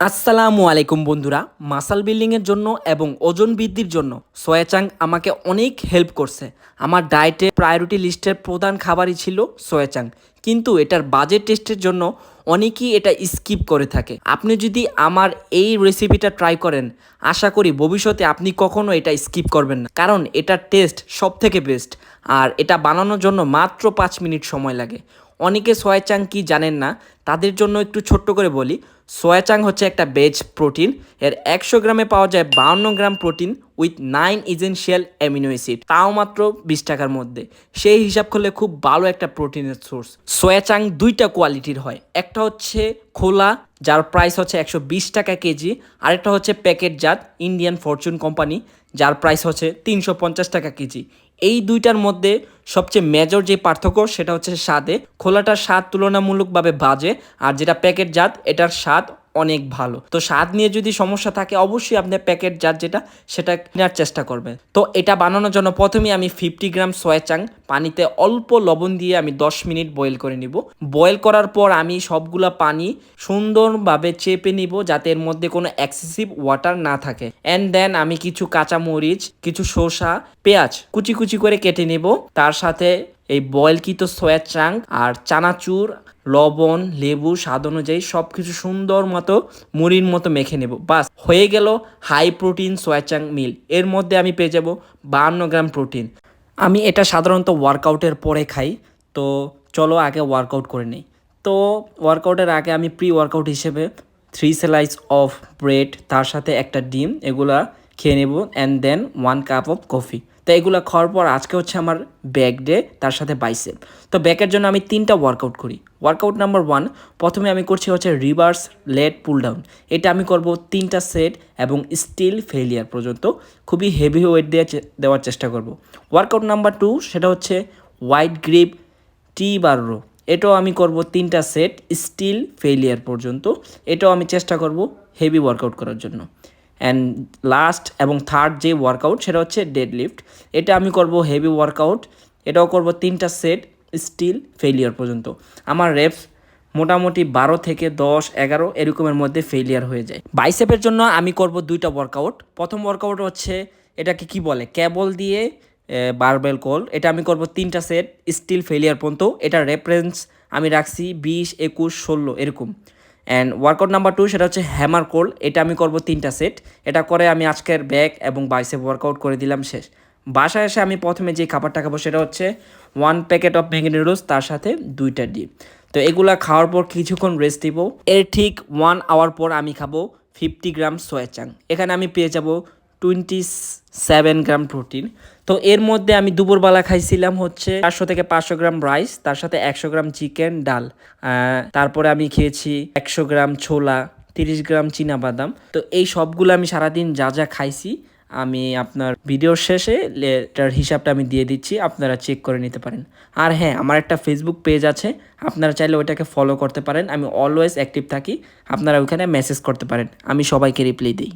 আসসালামু আলাইকুম বন্ধুরা, মাসাল বিল্ডিংয়ের জন্য এবং ওজন বৃদ্ধির জন্য সোয়াচাং আমাকে অনেক হেল্প করছে। আমার ডায়েটে প্রায়োরিটি লিস্টের প্রধান খাবারই ছিল সোয়াচাং। কিন্তু এটার বাজেট টেস্টের জন্য অনেকেই এটা স্কিপ করে থাকে। আপনি যদি আমার এই রেসিপিটা ট্রাই করেন, আশা করি ভবিষ্যতে আপনি কখনো এটা স্কিপ করবেন না। কারণ এটার টেস্ট সব থেকে বেস্ট আর এটা বানানোর জন্য মাত্র পাঁচ মিনিট সময় লাগে। অনেকে সোয়াচাং কি জানেন না, তাদের জন্য একটু ছোট্ট করে বলি। সোয়াচাং হচ্ছে একটা বেজ প্রোটিন, এর একশো গ্রামে পাওয়া যায় বাউন্ন gram protein with nine essential amino acid, তাও মাত্র বিশ টাকার মধ্যে। সেই হিসাব করলে খুব ভালো একটা প্রোটিনের সোর্স। সোয়াচাং দুইটা কোয়ালিটির হয়, একটা হচ্ছে খোলা, যার প্রাইস হচ্ছে একশো বিশ টাকা কেজি, আরেকটা হচ্ছে প্যাকেটজাত ইন্ডিয়ান ফরচুন কোম্পানি, যার প্রাইস হচ্ছে তিনশো পঞ্চাশ টাকা কেজি। এই দুইটার মধ্যে সবচেয়ে মেজর যে পার্থক্য সেটা হচ্ছে স্বাদে। খোলাটার স্বাদ তুলনামূলকভাবে বাজে, আর যেটা প্যাকেটজাত এটার স্বাদ অনেক ভালো। তো স্বাদ নিয়ে যদি সমস্যা থাকে, অবশ্যই আপনি প্যাকেট যার যেটা, সেটা কেনার চেষ্টা করবেন। তো এটা বানানোর জন্য প্রথমে আমি ফিফটি গ্রাম সয়া চাং পানিতে অল্প লবণ দিয়ে আমি দশ মিনিট বয়েল করে নিব। বয়েল করার পর আমি সবগুলা পানি সুন্দরভাবে চেপে নিব, যাতে এর মধ্যে কোনো এক্সেসিভ ওয়াটার না থাকে। অ্যান্ড দেন আমি কিছু কাঁচা মরিচ কিছু শসা পেঁয়াজ কুচি কুচি করে কেটে নেব। তার সাথে এই বয়েলকৃত সয়া চাং আর চানাচুর, লবণ, লেবু, স্বাদ অনুযায়ী সব কিছু সুন্দর মতো মুড়ির মতো মেখে নেব। বাস, হয়ে গেল হাই প্রোটিন সোয়াচাং মিল এর মধ্যে আমি পেয়ে যাব বাহান্ন গ্রাম প্রোটিন আমি এটা সাধারণত ওয়ার্কআউটের পরে খাই, তো চলো আগে ওয়ার্কআউট করে নিই। তো ওয়ার্কআউটের আগে আমি প্রি ওয়ার্কআউট হিসেবে থ্রি স্লাইস অফ ব্রেড তার সাথে একটা ডিম, এগুলা খেয়ে নেব and then one cup of coffee তো এগুলো খাওয়ার পর আজকে হচ্ছে আমার ব্যাক ডে তার সাথে বাইসেপ তো ব্যাকের জন্য আমি তিনটা ওয়ার্কআউট করি। ওয়ার্কআউট নাম্বার ওয়ান প্রথমে আমি করছি হচ্ছে রিভার্স লেট পুল ডাউন এটা আমি করব তিনটা সেট এবং স্টিল ফেলিয়ার পর্যন্ত। খুবই হেভি ওয়েট দিয়ে দেওয়ার চেষ্টা করব। ওয়ার্কআউট নাম্বার টু সেটা হচ্ছে white grip T bar row এটাও আমি করব তিনটা সেট স্টিল ফেলিয়ার পর্যন্ত। এটাও আমি চেষ্টা করব হেভি ওয়ার্কআউট করার জন্য। অ্যান্ড লাস্ট এবং থার্ড যে ওয়ার্কআউট সেটা হচ্ছে ডেড লিফট এটা আমি করব হেভি ওয়ার্কআউট এটাও করব তিনটা সেট স্টিল ফেলিয়ার পর্যন্ত। আমার রেপস মোটামুটি বারো থেকে দশ, এগারো এরকমের মধ্যে ফেলিয়ার হয়ে যায়। বাইসেপের জন্য আমি করব দুইটা ওয়ার্কআউট প্রথম ওয়ার্কআউট হচ্ছে এটাকে কি বলে? ক্যাবল দিয়ে বারবেল কল এটা আমি করব তিনটা সেট স্টিল ফেলিয়ার পর্যন্ত। এটার রেফারেন্স আমি রাখছি বিশ, একুশ, ষোলো এরকম। অ্যান্ড ওয়ার্কআউট নাম্বার টু সেটা হচ্ছে হ্যামার কোল এটা আমি করব তিনটা সেট এটা করে আমি আজকের ব্যাক এবং বাইসেপ ওয়ার্কআউট করে দিলাম শেষ। বাসায় এসে আমি প্রথমে যে খাবারটা খাব সেটা হচ্ছে one packet of Maggi noodles তার সাথে দুইটা ডিম। তো এগুলা খাওয়ার পর কিছুক্ষণ রেস্ট দিব। এর ঠিক ওয়ান আওয়ার পর আমি খাব ফিফটি গ্রাম সোয়া চাং এখানে আমি পেয়ে যাব টোয়েন্টি সেভেন গ্রাম প্রোটিন তো এর মধ্যে আমি দুপুরবেলা খাইছিলাম হচ্ছে চারশো থেকে পাঁচশো গ্রাম রাইস তার সাথে একশো গ্রাম চিকেন ডাল। তারপরে আমি খেয়েছি একশো গ্রাম ছোলা, তিরিশ গ্রাম বাদাম তো এই সবগুলো আমি সারাদিন যা যা খাইছি, আমি আপনার ভিডিওর শেষে এটার হিসাবটা আমি দিয়ে দিচ্ছি, আপনারা চেক করে নিতে পারেন। আর হ্যাঁ আমার একটা ফেসবুক পেজ আছে, আপনারা চাইলে ওইটাকে ফলো করতে পারেন। আমি অলওয়েজ অ্যাক্টিভ থাকি, আপনারা ওইখানে মেসেজ করতে পারেন, আমি সবাইকে রিপ্লাই দিই।